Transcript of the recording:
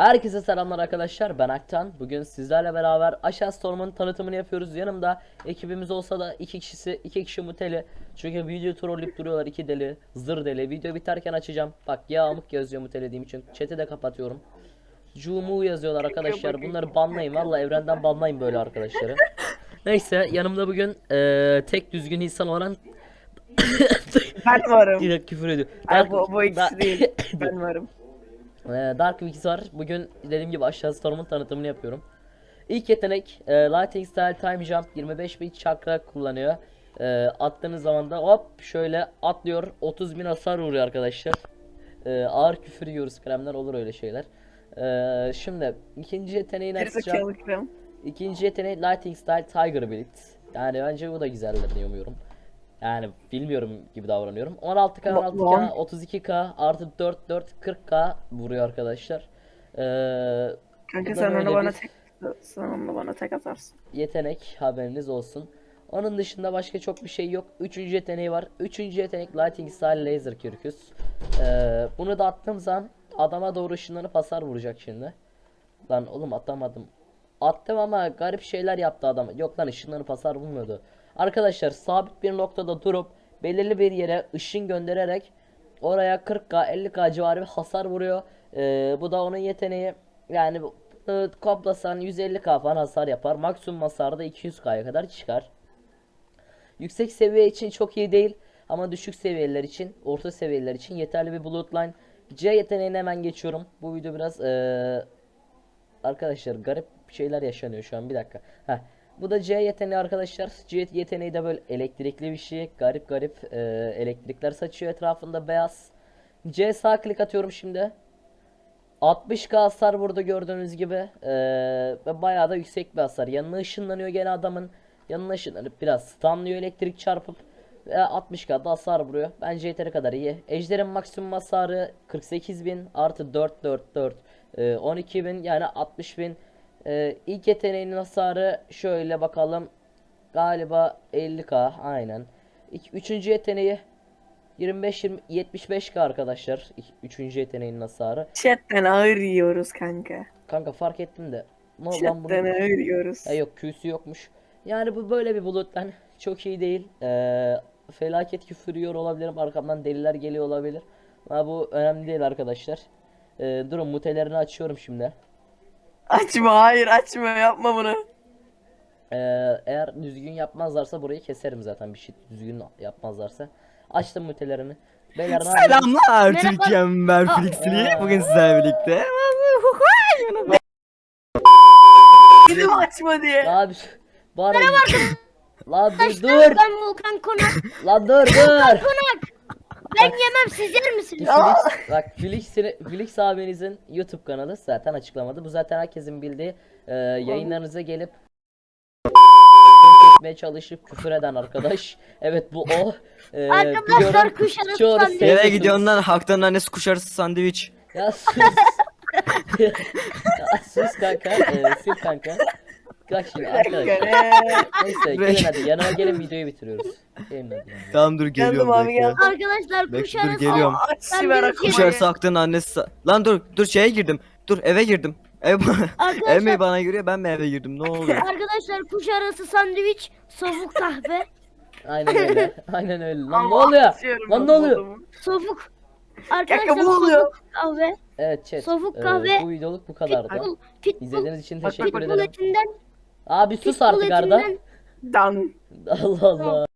Herkese selamlar arkadaşlar. Ben Aktan. Bugün sizlerle beraber Aşağı Storm'un tanıtımını yapıyoruz. Yanımda ekibimiz olsa da iki kişisi iki kişi muteli Çünkü video trollüp duruyorlar. İki deli Zır deli. Video biterken açacağım. Bak yağmuk yazıyor mutelediğim için. Chat'i de kapatıyorum. Cumu yazıyorlar arkadaşlar. Bunları banlayın. Valla evrenden banlayın böyle arkadaşları. Neyse yanımda bugün eee, tek düzgün insan olan Ben varım. Direkt küfür ediyor. Ay, bu, bu Da- ikisi değil. Ben varım. Ee, Dark Wix var. Bugün dediğim gibi aşağı Storm'un tanıtımını yapıyorum. İlk yetenek e, Lightning Style Time Jump 25 bin çakra kullanıyor. E, attığınız zaman da hop şöyle atlıyor 30 bin hasar vuruyor arkadaşlar. E, ağır küfür yiyoruz kremler olur öyle şeyler. E, şimdi ikinci açacağım. Gerizekalı krem. İkinci yeteneği Lightning Style Tiger Build. Yani bence bu da güzeldir diye umuyorum. Yani bilmiyorum gibi davranıyorum. 16k, Ba- 16k, lan. 32k artı 4 4 40k vuruyor arkadaşlar. Ee, Kanka sen onu bana tek sen onu bana tek atarsın. yetenek haberiniz olsun. Onun dışında başka çok bir şey yok. Üçüncü yeteneği var. Üçüncü yetenek Lighting Style Laser Kürküs. Ee, bunu da attığım zaman adama doğru ışınlanıp hasar vuracak şimdi. Lan oğlum atamadım. Attım ama garip şeyler yaptı adam. Yok lan ışınlanıp hasar vurmuyordu. Arkadaşlar sabit bir noktada durup belirli bir yere ışın göndererek oraya 40k 50k civarı bir hasar vuruyor. Ee, bu da onun yeteneği. Yani bunu koplasan 150k falan hasar yapar. Maksimum hasarı da 200k'ya kadar çıkar. Yüksek seviye için çok iyi değil ama düşük seviyeler için, orta seviyeler için yeterli bir bloodline. C yeteneğine hemen geçiyorum. Bu video biraz eee, arkadaşlar garip şeyler yaşanıyor şu an. Bir dakika. Heh. Bu da C yeteneği arkadaşlar. C yeteneği de böyle elektrikli bir şey. Garip garip eee, elektrikler saçıyor etrafında beyaz. C sağ klik atıyorum şimdi. 60k hasar vurdu gördüğünüz gibi. Ee, bayağı da yüksek bir hasar. Yanına ışınlanıyor gene adamın. Yanına ışınlanıp biraz stunlıyor elektrik çarpıp. Ve 60k da hasar vuruyor. Bence yeteri kadar iyi. Ejder'in maksimum hasarı 48.000 artı 4 4 4 ee, 12.000 yani 60.000. Ee, ilk yeteneğinin hasarı şöyle bakalım. Galiba 50k aynen. İki, üçüncü yeteneği 25 20 75k arkadaşlar. İk- Üçüncü yeteneğinin hasarı. Chatten ağır yiyoruz kanka. Kanka fark ettim de. Ne lan bunun? ağır yiyoruz. Ya yok Q'su yokmuş. Yani bu böyle bir buluttan çok iyi değil. Ee, felaket küfür yiyor olabilirim. Arkamdan deliler geliyor olabilir. Ama bu önemli değil arkadaşlar. Ee, durun mutelerini açıyorum şimdi. Açma hayır açma yapma bunu. Ee, eğer düzgün yapmazlarsa burayı keserim zaten bir şey düzgün yapmazlarsa. Açtım mutelerini. Beyler ne yapıyorsunuz? Selamlar Merhaba. Türkiye'm ben Aa. Felix'li bugün sizlerle birlikte Dedim açma diye. Abi bana La dur dur. Ben Volkan Konak. La dur dur. Ben yemem siz yer misiniz? Felix, bak Felix'in Felix abinizin YouTube kanalı zaten açıklamadı. Bu zaten herkesin bildiği e, yayınlarınıza gelip etmeye çalışıp küfür eden arkadaş. Evet bu o. E, Arkadaşlar biliyorum. kuş arası Çoğunu sandviç. Nereye gidiyorsun lan Haktan annesi kuş arası sandviç Ya sus. ya sus kanka. E, sil kanka. Bak şimdi arkadaşlar. Neyse gelin hadi yanıma gelin videoyu bitiriyoruz. Gelin hadi. Tamam dur geliyorum abi, geldim. Arkadaşlar Bekle, kuş dur, arası. geliyorum. Ben ver arası Haktan annesi sa- Lan dur dur şeye girdim Dur eve girdim Ev, ev mi Arkadaşlar, bana giriyor ben mi eve girdim ne oluyor arkadaşlar kuş arası sandviç, soğuk kahve, Aynen öyle. Aynen öyle. Lan ne oluyor? Lan ne oluyor? soğuk. Kanka Arkadaşlar bu oluyor. soğuk kahve, Evet chat. Soğuk e, kahve. bu videoluk bu kadardı. pitbull, pitbull, İzlediğiniz için Bak, bak, teşekkür bak. pitbull ederim. etinden, Abi sus artık Arda. Dan. Allah Allah.